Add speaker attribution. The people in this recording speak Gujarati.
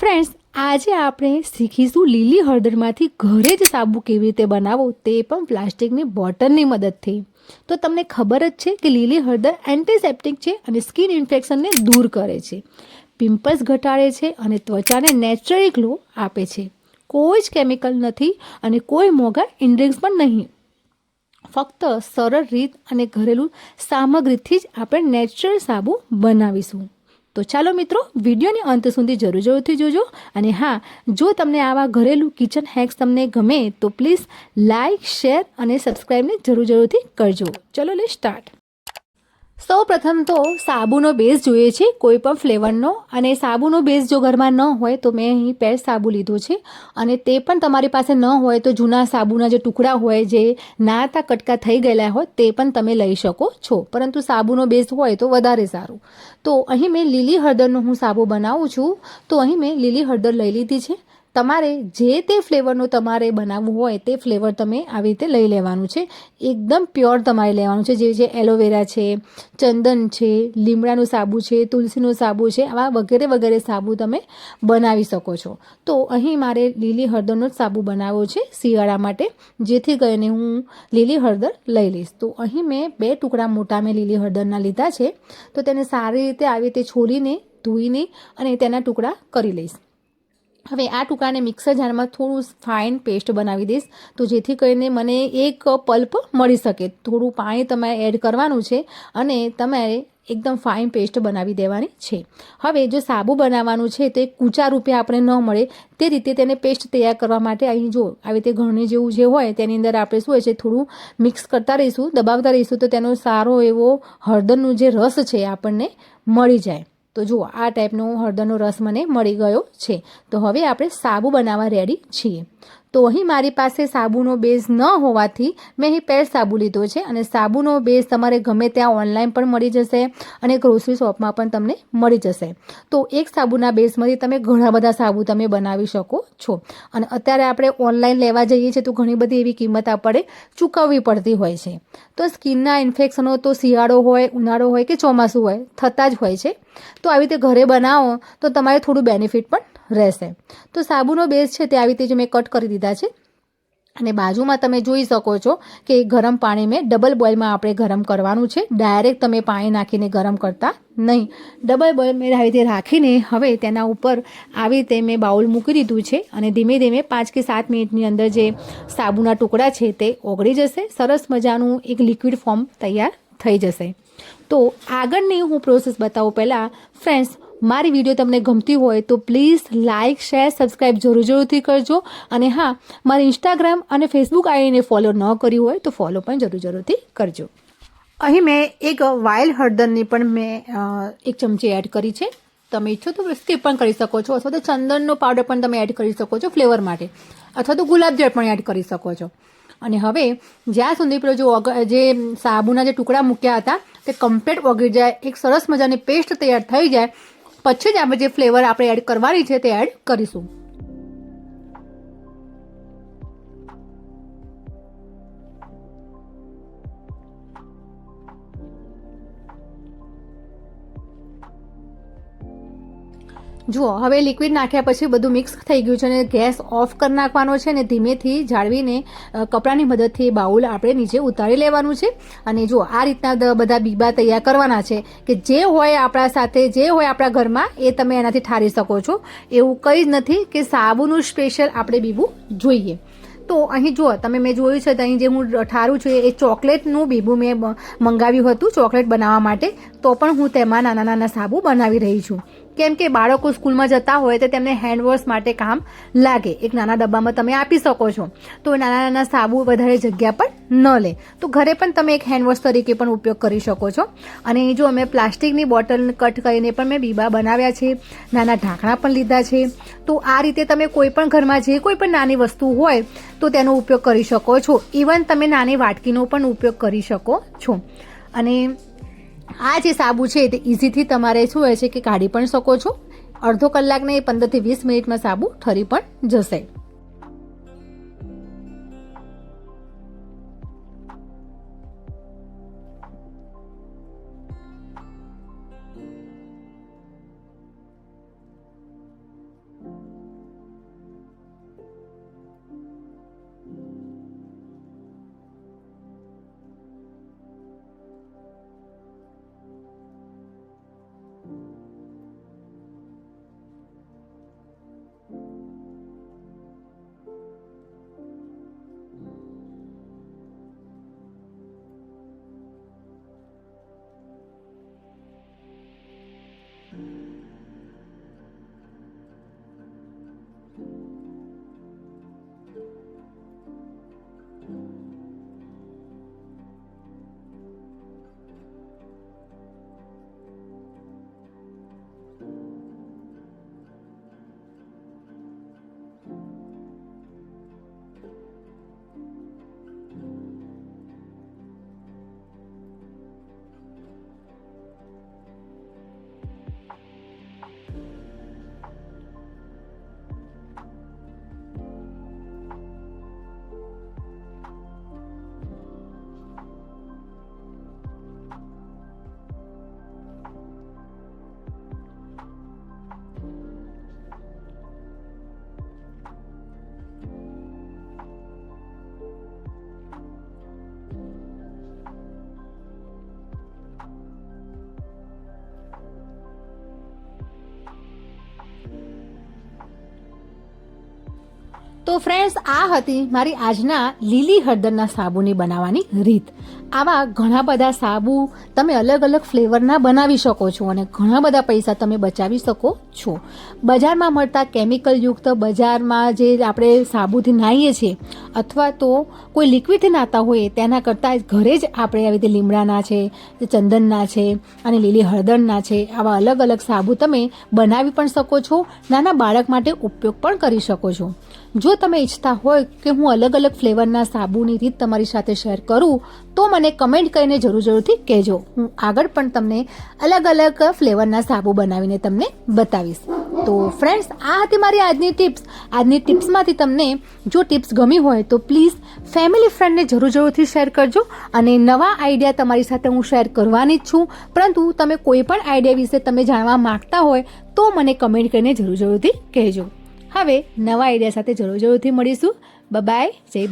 Speaker 1: ફ્રેન્ડ્સ આજે આપણે શીખીશું લીલી હળદરમાંથી ઘરે જ સાબુ કેવી રીતે બનાવો તે પણ પ્લાસ્ટિકની બોટલની મદદથી. તો તમને ખબર જ છે કે લીલી હળદર એન્ટીસેપ્ટિક છે અને સ્કિન ઇન્ફેક્શનને દૂર કરે છે. પિમ્પલ્સ ઘટાડે છે અને ત્વચાને નેચરલી ગ્લો આપે છે. કોઈ જ કેમિકલ નથી અને કોઈ મોંઘા ઇન્ડ્રિંક્સ પણ નહીં. ફક્ત સરળ રીત અને ઘરેલું સામગ્રીથી જ આપણે નેચરલ સાબુ બનાવીશું. તો ચાલો મિત્રો, વિડીયોની અંત સુધી જરૂર જરૂરથી જોજો અને હા, જો તમને આવા ઘરેલું કિચન હેક્સ તમને ગમે તો પ્લીઝ લાઇક શેર અને સબસ્ક્રાઈબને જરૂર જરૂરથી કરજો. ચલો લે સ્ટાર્ટ સૌ પ્રથમ તો સાબુનો બેઝ જોઈએ છે, કોઈ પણ ફ્લેવરનો. અને સાબુનો બેઝ જો ઘરમાં ન હોય તો મેં અહીં પેર સાબુ લીધો છે. અને તે પણ તમારી પાસે ન હોય તો જૂના સાબુના જે ટુકડા હોય, જે નાતા કટકા થઈ ગયેલા હોય, તે પણ તમે લઈ શકો છો. પરંતુ સાબુનો બેઝ હોય તો વધારે સારું. તો અહીં મેં લીલી હળદરનો હું સાબુ બનાવું છું. તો અહીં મેં લીલી હળદર લઈ લીધી છે. તમારે જે તે ફ્લેવરનું તમારે બનાવવું હોય તે ફ્લેવર તમે આવી રીતે લઈ લેવાનું છે. એકદમ પ્યોર તમારે લેવાનું છે. જે છે એલોવેરા છે, ચંદન છે, લીમડાનું સાબુ છે, તુલસીનું સાબુ છે, આવા વગેરે વગેરે સાબુ તમે બનાવી શકો છો. તો અહીં મારે લીલી હળદરનો જ સાબુ બનાવવો છે શિયાળા માટે. જેથી કરીને હું લીલી હળદર લઈ લઈશ. તો અહીં મેં બે ટુકડા મોટા મેં લીલી હળદરના લીધા છે. તો તેને સારી રીતે આવી રીતે છોલીને, ધોઈને અને તેના ટુકડા કરી લઈશ. હવે આ ટુકડાને મિક્સર જારમાં થોડું ફાઇન પેસ્ટ બનાવી દઈશ. તો જેથી કરીને મને એક પલ્પ મળી શકે. થોડું પાણી તમારે એડ કરવાનું છે અને તમારે એકદમ ફાઇન પેસ્ટ બનાવી દેવાની છે. હવે જો સાબુ બનાવવાનું છે તે કૂચા રૂપે આપણે ન મળે, તે રીતે તેને પેસ્ટ તૈયાર કરવા માટે અહીં જો આવી રીતે ઘણી જેવું જે હોય તેની અંદર આપણે શું હોય છે, થોડું મિક્સ કરતા રહીશું, દબાવતા રહીશું, તો તેનો સારો એવો હળદરનું જે રસ છે આપણને મળી જાય. તો જુઓ, આ ટાઈપનો હળદરનો રસ મને મળી ગયો છે. તો હવે આપણે સાબુ બનાવવા રેડી છીએ. તો અહીં મારી પાસે સાબુનો બેઝ ન હોવાથી મેં અહીં પેર સાબુ લીધો છે અને સાબુનો બેઝ તમારે ગમે ત્યાં ઓનલાઈન પણ મળી જશે અને ગ્રોસરી શોપમાં પણ તમને મળી જશે. તો એક સાબુના બેઝમાંથી તમે ઘણા બધા સાબુ તમે બનાવી શકો છો. અને અત્યારે આપણે ઓનલાઈન લેવા જઈએ છીએ તો ઘણી બધી એવી કિંમત આપણે ચૂકવવી પડતી હોય છે. તો સ્કિનના ઇન્ફેક્શનો તો શિયાળો હોય, ઉનાળો હોય કે ચોમાસું હોય, થતા જ હોય છે. તો આવી રીતે ઘરે બનાવો તો તમારે થોડું બેનિફિટ પણ રહેશે. તો સાબુનો બેઝ છે તે આવી રીતે જ મેં કટ કરી દીધા છે. અને બાજુમાં તમે જોઈ શકો છો કે ગરમ પાણી મેં ડબલ બોઇલમાં આપણે ગરમ કરવાનું છે. ડાયરેક્ટ તમે પાણી નાખીને ગરમ કરતા નહીં. ડબલ બોઇલ મેં આવી રીતે રાખીને હવે તેના ઉપર આવી રીતે મેં બાઉલ મૂકી દીધું છે અને ધીમે ધીમે પાંચ કે સાત મિનિટની અંદર જે સાબુના ટુકડા છે તે ઓગળી જશે. સરસ મજાનું એક લિક્વિડ ફોર્મ તૈયાર થઈ જશે. તો આગળની હું પ્રોસેસ બતાવું પહેલાં. ફ્રેન્ડ્સ મારી વીડિયો તમને ગમતી હોય તો પ્લીઝ લાઇક શેર સબસ્ક્રાઈબ જરૂર જરૂરથી કરજો. અને હા, મારી ઇન્સ્ટાગ્રામ અને ફેસબુક આઈડીને ફોલો ન કર્યું હોય તો ફોલો પણ જરૂર જરૂરથી કરજો. અહીં મેં એક વાઇલ્ડ હળદરની પણ મેં એક ચમચી એડ કરી છે. તમે ઈચ્છો તો સ્કીપ પણ કરી શકો છો. અથવા તો ચંદનનો પાવડર પણ તમે એડ કરી શકો છો ફ્લેવર માટે. અથવા તો ગુલાબજળ પણ એડ કરી શકો છો. અને હવે, જ્યાં સુધી પેલો જો જે સાબુના જે ટુકડા મૂક્યા હતા, તે કમ્પ્લેટ ઓગળી જાય, એક સરસ મજાની પેસ્ટ તૈયાર થઈ જાય પછી જ આપણે જે ફ્લેવર આપણે એડ કરવાની છે તે એડ કરીશું. જુઓ, હવે લિક્વિડ નાખ્યા પછી બધું મિક્સ થઈ ગયું છે અને ગેસ ઓફ કરી નાખવાનો છે અને ધીમેથી જાળવીને કપડાની મદદથી બાઉલ આપણે નીચે ઉતારી લેવાનું છે. અને જુઓ, આ રીતના બધા બીબા તૈયાર કરવાના છે કે જે હોય આપણા સાથે, જે હોય આપણા ઘરમાં, એ તમે એનાથી ઠારી શકો છો. એવું કંઈ જ નથી કે સાબુનું સ્પેશિયલ આપણે બીબું જોઈએ. તો અહીં જુઓ, તમે મેં જોયું છે અહીં જે હું ઠારું છું, એ ચોકલેટનું બીબું મેં મંગાવ્યું હતું ચોકલેટ બનાવવા માટે. તો પણ હું તેમાં નાના નાના સાબુ બનાવી રહી છું. કેમ કે બાળકો સ્કૂલમાં જતા હોય તો તેમને હેન્ડવોશ માટે કામ લાગે. એક નાના ડબ્બામાં તમે આપી શકો છો. તો નાના નાના સાબુ વધારે જગ્યા પણ ન લે. તો ઘરે પણ તમે એક હેન્ડવોશ તરીકે પણ ઉપયોગ કરી શકો છો. અને જો અમે પ્લાસ્ટિકની બોટલ કટ કરીને પણ મેં બીબા બનાવ્યા છે, નાના ઢાંકણા પણ લીધા છે, તો આ રીતે તમે કોઈ પણ ઘરમાં જે કોઈ પણ નાની વસ્તુ હોય તો તેનો ઉપયોગ કરી શકો છો. ઇવન તમે નાની વાટકીનો પણ ઉપયોગ કરી શકો છો. અને આ જે સાબુ છે તે ઇઝીથી તમારે શું હોય છે કે કાઢી પણ શકો છો. અડધો કલાકને પંદરથી વીસ મિનિટમાં સાબુ ઠરી પણ જશે. તો ફ્રેન્ડ્સ આ હતી મારી આજના લીલી હળદરના સાબુની બનાવવાની રીત. આવા ઘણા બધા સાબુ તમે અલગ અલગ ફ્લેવરના બનાવી શકો છો અને ઘણા બધા પૈસા તમે બચાવી શકો છો. બજારમાં મળતા કેમિકલયુક્ત બજારમાં જે આપણે સાબુથી નાહીએ છીએ, અથવા તો કોઈ લિક્વિડથી નાતા હોઈએ, તેના કરતાં ઘરે જ આપણે આવી રીતે લીમડાના છે, ચંદનના છે અને લીલી હળદરના છે, આવા અલગ અલગ સાબુ તમે બનાવી પણ શકો છો, નાના બાળક માટે ઉપયોગ પણ કરી શકો છો. જો તમે ઈચ્છતા હોય કે હું અલગ અલગ ફ્લેવરના સાબુની રીત તમારી સાથે શેર કરું, તો મને કમેન્ટ કરીને જરૂર જરૂરથી કહેજો. હું આગળ પણ તમને અલગ અલગ ફ્લેવરના સાબુ બનાવીને તમને બતાવીશ. તો ફ્રેન્ડ્સ આ હતી મારી આજની ટિપ્સ. આજની ટિપ્સમાંથી તમને જો ટિપ્સ ગમી હોય, તો પ્લીઝ ફેમિલી ફ્રેન્ડને જરૂર જરૂરથી શેર કરજો અને નવા આઈડિયા તમારી સાથે હું શેર કરવાની જ છું. પરંતુ તમે કોઈ પણ આઈડિયા વિશે તમે જાણવા માગતા હોય, તો મને કમેન્ટ કરીને જરૂર જરૂરથી કહેજો. હવે નવા આઈડિયા સાથે જરૂર જરૂરથી મળીશું. બાય જય